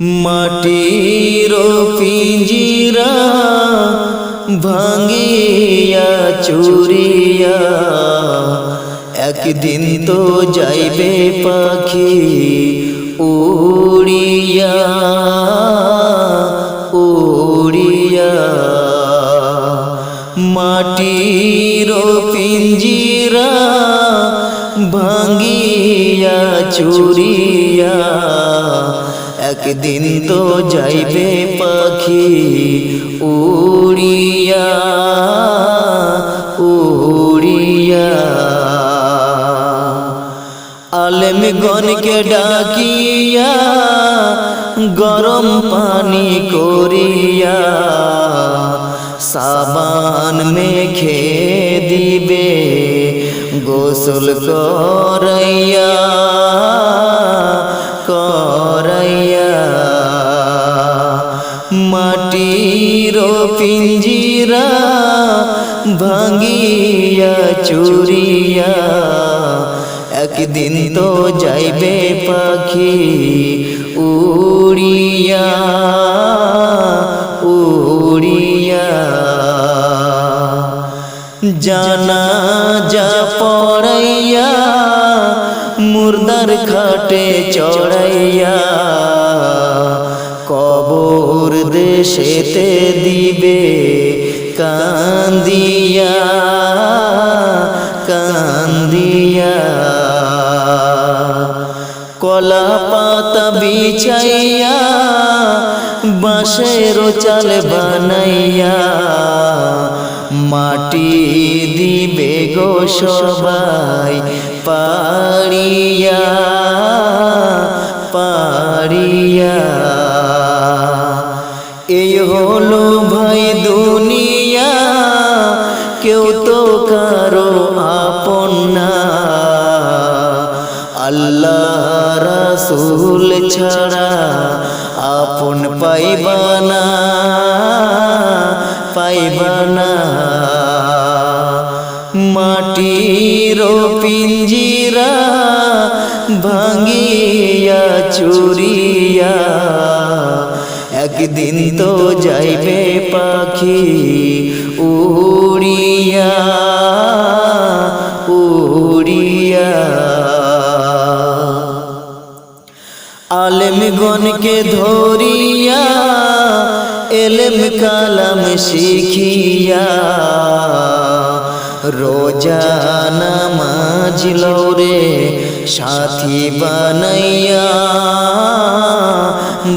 মাটির পিঞ্জিরা ভাঙ্গিয়া চুরিয়া। একদিন তো যাইবে পাখি উড়িয়া উড়িয়া। মাটির পিঞ্জিরা ভাঙ্গিয়া চুরিয়া। একদিন তো যাইবে পাখি উড়িয়া উড়িয়া। আলেম গনকে ডাকিয়া, গরম পানি করিয়া সাবান মেখে দিবে, গোসল করাইয়া করাইয়া মাটির পিঞ্জিরা ভাঙ্গিয়া চুরিয়া, একদিন তো যাইবে পাখি উড়িয়া উড়িয়া। জানা যা পড়াইয়া, মুর্দার খাটে চড়াইয়া দেশেতে দিবে, কান্দিয়া কান্দিয়া। কলা পাতা বিছাইয়া, বাঁশের চাল বানাইয়া, মাটি দিবে গো সবাই, পাড়িয়া। আল্লাহ রাসূল ছাড়া আপন পাইবানা পাইবানা মাটির পিঞ্জিরা ভাঙ্গিয়া চুরিয়া, একদিন তো যাইবে পাখি উড়িয়া। আলেম গনকে ধরিয়া, এলেম কালাম শিখিয়া। রোজা নামাজ লৌরে সাথী বানাইয়া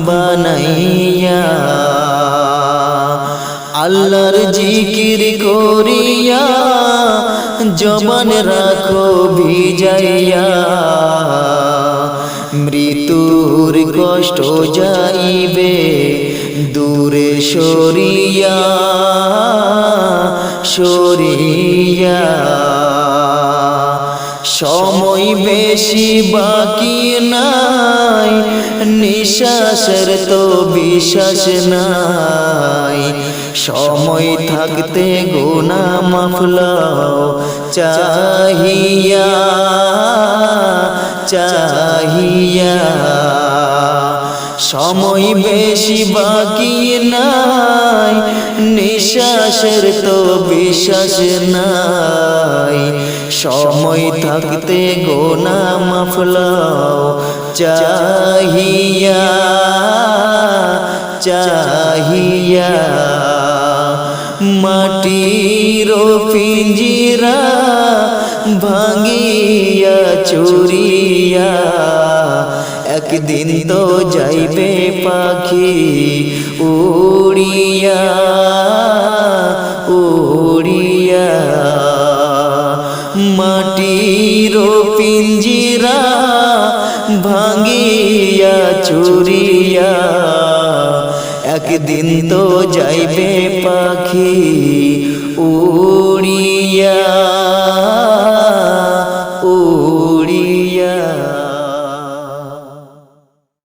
বানাইয়া। আল্লাহর জিকির করিয়া, জবান রাখো ভিজাইয়া। মৃত্যুর কষ্ট যাইবে, দূরে সরিয়া সরিয়া। সময় বেশি বাকি নাই, নিঃশ্বাসের তো বিশ্বাস নাই। সময় থাকতে গোনা মাফলাও চাহিয়া। চাহিয়া। সময় বেশি বাকি নাই, নিঃশ্বাসের তো বিশ্বাস নাই। সময় থাকতে গোনা মাফলাও চাহিয়া চাহিয়া। মাটির পিঞ্জিরা ভাঙ্গিয়া চুরিয়া, একদিন তো যাইবে পাখি উড়িয়া উড়িয়া। মাটির পিঞ্জিরা ভাঙ্গিয়া চুরিয়া, একদিন তো যাইবে পাখি উড়িয়া।